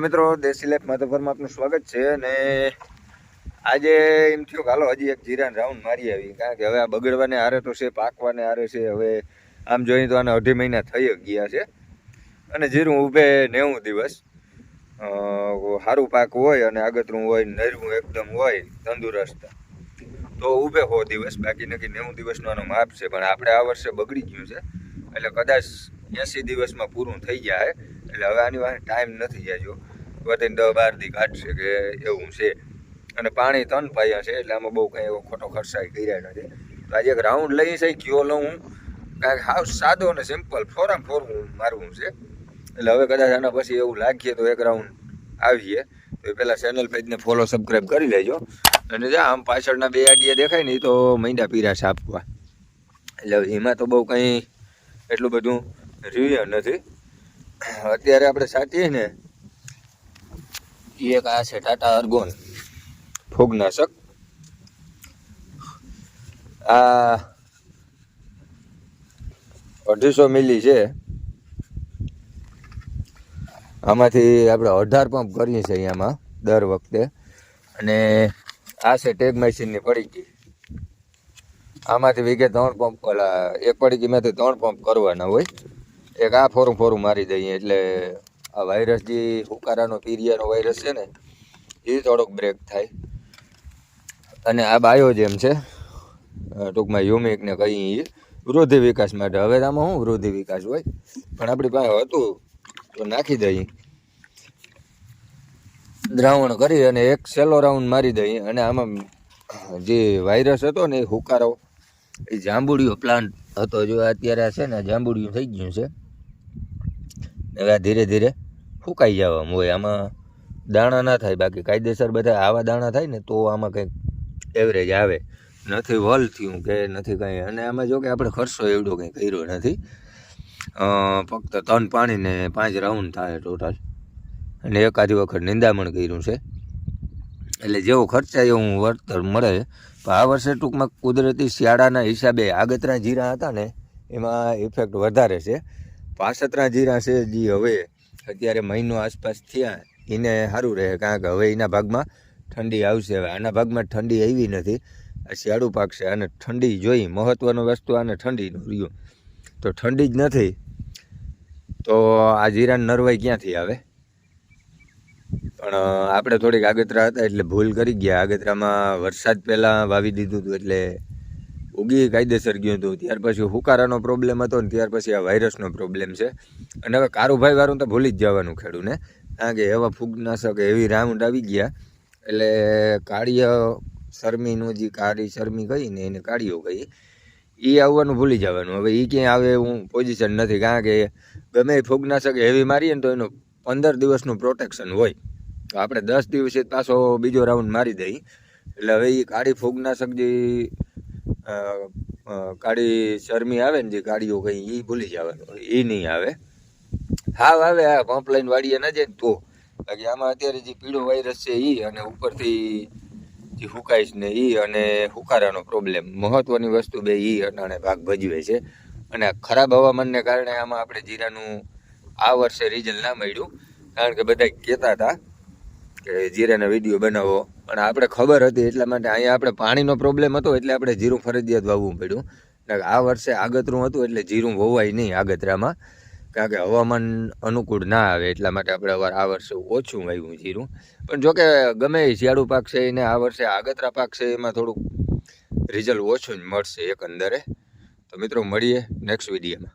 મિત્રો, દેશી લાઈફ માધવરમાં આપનું સ્વાગત છે અને આજે એમ થયું હાલો, હજી એક જીરાન રાઉન્ડ મારી આવી. કારણ કે હવે આ બગડવાને હારે તો છે, પાકવાને હારે છે, હવે આમ જોઈએ તો આને અઢી મહિના થઈ ગયા છે. અને જીરું ઊભે નેવું દિવસ. સારું પાક હોય અને આગતરું હોય નરવું એકદમ હોય, તંદુરસ્ત. તો ઊભે હો દિવસ, બાકી નક્કી નેવું દિવસનો આનો માપ છે, પણ આપણે આ વર્ષે બગડી ગયું છે. એટલે કદાચ એંસી દિવસમાં પૂરું થઈ જાય, એટલે હવે આની પાસે ટાઈમ નથી જાય જો વધીને દસ બાર દી કાઢશે કે એવું છે. અને પાણી તન પાયા છે, એટલે આમાં બહુ કંઈ એવો ખોટો ખર્ચાઈ કર્યા નથી. તો આજે એક રાઉન્ડ લઈ છે, કયો લઉં કારણ કે હાવ સાદો અને સિમ્પલ ફોરામ ફોરવું મારવું છે. એટલે હવે કદાચ આના પછી એવું લાગીએ તો એક રાઉન્ડ આવીએ. તો પહેલાં ચેનલ પેજને ફોલો સબસ્ક્રાઈબ કરી લેજો. અને જા, આમ પાછળના બે આડિયા દેખાય ને તો મૈંડા પીરા છે આપવા એટલે એમાં તો બહુ કંઈ એટલું બધું રહ્યું નથી. અત્યારે આપણે સાચીએ ને એક આ છે ટાટા અર્ગોન ફૂગનાશક. આ અઢીસો મિલી છે. આમાંથી આપણે અઢાર પંપ કરીએ છીએ અહીંયામાં, દર વખતે. અને આ છે ટેગ મશીનની પડીકી. આમાંથી વીઘે ત્રણ પંપ એક પડીકીમાંથી ત્રણ પંપ કરવાના હોય. એક આ ફોરું ફોરું મારી દઈએ એટલે આ વાયરસ જે હુકારાનો પીરિયાનો વાયરસ છે ને, એ થોડોક બ્રેક થાય. અને આ બાયોજેમ છે ટૂંકમાં યુમિકને કહીએ વૃદ્ધિ વિકાસ માટે. હવે આમાં શું વૃદ્ધિ વિકાસ હોય? પણ આપણી પાસે હતું, તો નાખી દઈએ. દ્રાવણ કરી અને એક સેલો રાઉન્ડ મારી દઈએ. અને આમાં જે વાયરસ હતો ને, એ હુકારો એ જાંબુડિયો પ્લાન્ટ હતો. જો અત્યારે છે ને જાંબુડિયું થઈ ગયું છે. હવે ધીરે ધીરે ફૂંકાઈ જવામાં હોય. આમાં દાણા ના થાય, બાકી કાયદેસર બધા આવા દાણા થાય ને તો આમાં કંઈક એવરેજ આવે. નથી વલ થયું કે નથી કંઈ. અને આમાં જો કે આપણે ખર્ચો એવડો કંઈ કર્યો નથી. ફક્ત ત્રણ પાણીને પાંચ રાઉન્ડ થાય ટોટલ અને એકાદી વખત નિંદામણ કર્યું છે. એટલે જેવો ખર્ચાય એવું વળતર મળે. પણ આ વર્ષે ટૂંકમાં કુદરતી શિયાળાના હિસાબે આગતરા જીરા હતા ને, એમાં ઇફેક્ટ વધારે છે. પાસતરા જીરા છે જે હવે અત્યારે મહિનો આસપાસ થયા એને સારું રહે. કારણ કે હવે એના ભાગમાં ઠંડી આવશે. હવે આના ભાગમાં ઠંડી આવી નથી. આ શિયાળુ પાક છે. અને ઠંડી જોઈ મહત્ત્વનું વસ્તુ આને ઠંડીનું રહ્યું. તો ઠંડી જ નથી. તો આ જીરાની નરવાઈ ક્યાંથી આવે? પણ આપણે થોડીક આગતરા હતા એટલે ભૂલ કરી ગયા. આગતરામાં વરસાદ પહેલાં વાવી દીધું હતું એટલે ઉગી કાયદેસર ગયું હતું. ત્યાર પછી હુકારાનો પ્રોબ્લેમ હતો ને ત્યાર પછી આ વાયરસનો પ્રોબ્લેમ છે. અને હવે કારુભાઈ વાળું તો ભૂલી જ જવાનું ખેડૂને. કારણ કે એવા ફૂગનાશક એવી રાઉન્ડ આવી ગયા. એટલે કાળીય શરમીનું જે કાળી શરમી કહી ને એને કાળીઓ કહી એ આવવાનું ભૂલી જવાનું. હવે એ ક્યાંય આવે એવું પોઝિશન નથી. કારણ કે ગમે એ ફૂગનાશક હેવી મારીએ ને તો એનું પંદર દિવસનું પ્રોટેક્શન હોય. તો આપણે દસ દિવસે પાછો બીજો રાઉન્ડ મારી દઈએ. એટલે હવે એ કાળી ફૂગનાશક જે કાળી શરમી આવે ને જે ગાડીઓ કઈ એ ભૂલી જવાનું એ નહીં આવે. હાવ આવે, આ પંપ લાઈન વાળીએ ના જાય તો. બાકી આમાં અત્યારે જે પીળો વાયરસ છે એ અને ઉપરથી જે હુકાઈશ ને એ અને હુકારાનો પ્રોબ્લેમ મહત્વની વસ્તુ બે એ અટાણે ભાગ ભજવે છે. અને ખરાબ હવામાનને કારણે આમાં આપણે જીરાનું, આ વર્ષે રિઝલ્ટ ના મળ્યું. કારણ કે બધા કહેતા હતા કે જીરાના વીડિયો બનાવો. પણ આપણે ખબર હતી એટલા માટે અહીંયા આપણે પાણીનો પ્રોબ્લેમ હતો એટલે આપણે જીરું ફરજિયાત વાવવું પડ્યું. આ વર્ષે આગતરું હતું એટલે જીરું વવાય નહીં આગતરામાં. કારણ કે હવામાન અનુકૂળ ના આવે એટલા માટે આપણે આ વર્ષે ઓછું વાવ્યું જીરું. પણ જોકે ગમે શિયાળુ પાક છે એને આ વર્ષે આગતરા પાક છે એમાં થોડુંક રિઝલ્ટ ઓછું જ મળશે એકંદરે. તો મિત્રો મળીએ નેક્સ્ટ વિડીયોમાં